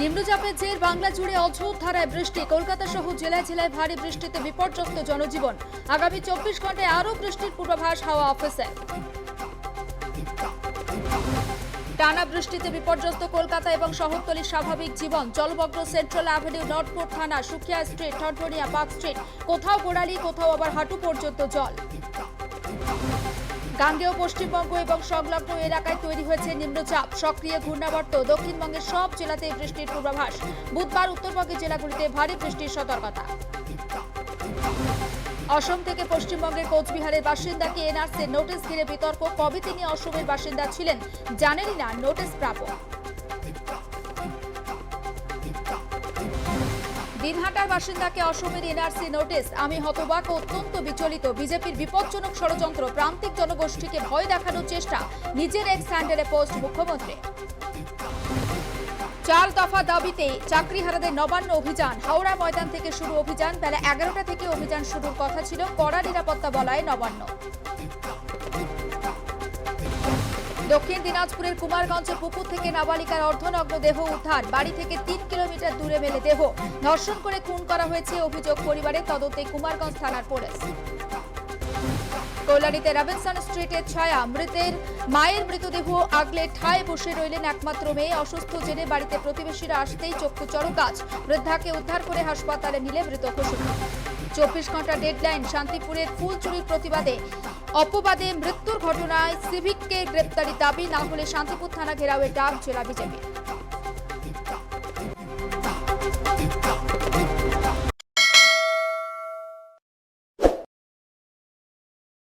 নিম্নচাপের জের বাংলা জুড়ে অঝোর ধারায় বৃষ্টি। কলকাতা সহ জেলায় জেলায় ভারী বৃষ্টিতে বিপর্যস্ত জনজীবন। আগামী চব্বিশ ঘন্টায় আরও বৃষ্টির পূর্বাভাস হাওয়া অফিসে। টানা বৃষ্টিতে বিপর্যস্ত কলকাতা এবং শহরতলির স্বাভাবিক জীবন। জলমগ্ন সেন্ট্রাল অ্যাভিনিউ নর্থপুর থানা, Sukhia street, Thanthania park street. কোথাও গোড়ালি, কোথাও আবার হাঁটু পর্যন্ত জল। গাঙ্গেয়, পশ্চিমবঙ্গ এবং সংলগ্ন এলাকায় তৈরি হয়েছে নিম্নচাপ, সক্রিয় ঘূর্ণাবর্ত। দক্ষিণবঙ্গের সব জেলাতে বৃষ্টির পূর্বাভাস। বুধবার উত্তরবঙ্গের জেলাগুলিতে ভারী বৃষ্টির সতর্কতা। অসম থেকে পশ্চিমবঙ্গের কোচবিহারের বাসিন্দাকে এনআরসি নোটিশ ঘিরে বিতর্ক। কবে তিনি অসমের বাসিন্দা ছিলেন জানেনই না, নোটিশ প্রাপক। দিনহাটার বাসিন্দাকে অসমের এনআরসি নোটিশ। আমি হতবাক অত্যন্ত বিচলিত। বিজেপির বিপজ্জনক ষড়যন্ত্র প্রান্তিক জনগোষ্ঠীকে ভয় দেখানোর চেষ্টা নিজের এক স্যান্ডেলে পোস্ট মুখ্যমন্ত্রী। চার দফা দাবিতে চাকরিহারাদের নবান্ন অভিযান। হাওড়া ময়দান থেকে শুরু অভিযান। বেলা এগারোটা থেকে অভিযান শুরুর কথা ছিল। কড়া নিরাপত্তা বলায় নবান্ন। দক্ষিণ দিনাজপুরের কুমারগঞ্জের পুকুর থেকে নাবালিকার অর্ধনগ্ন দেহ উদ্ধার। বাড়ি থেকে তিন কিলোমিটার দূরে মেলে দেহ। ধর্ষণ করে খুন করা হয়েছে অভিযোগ পরিবারের তদন্তে কুমারগঞ্জ থানার পুলিশ। কল্যাণীতে রবিনসন স্ট্রিটের ছায়া। মৃতের মায়ের মৃতদেহ আগলে ঠায় বসে রইলেন একমাত্র মেয়ে। অসুস্থ জেনে বাড়িতে প্রতিবেশীরা আসতেই চক্ষু চরকাজ বৃদ্ধাকে উদ্ধার করে হাসপাতালে নিলে মৃত ঘোষণা। চব্বিশ ঘণ্টা ডেডলাইন শান্তিপুরের ফুল চুরির প্রতিবাদে, অপবাদে মৃত্যুর ঘটনায় সিভিককে গ্রেপ্তারি দাবি, না হলে শান্তিপুর থানা ঘেরাওয়ের ডাক জেলা বিজেপি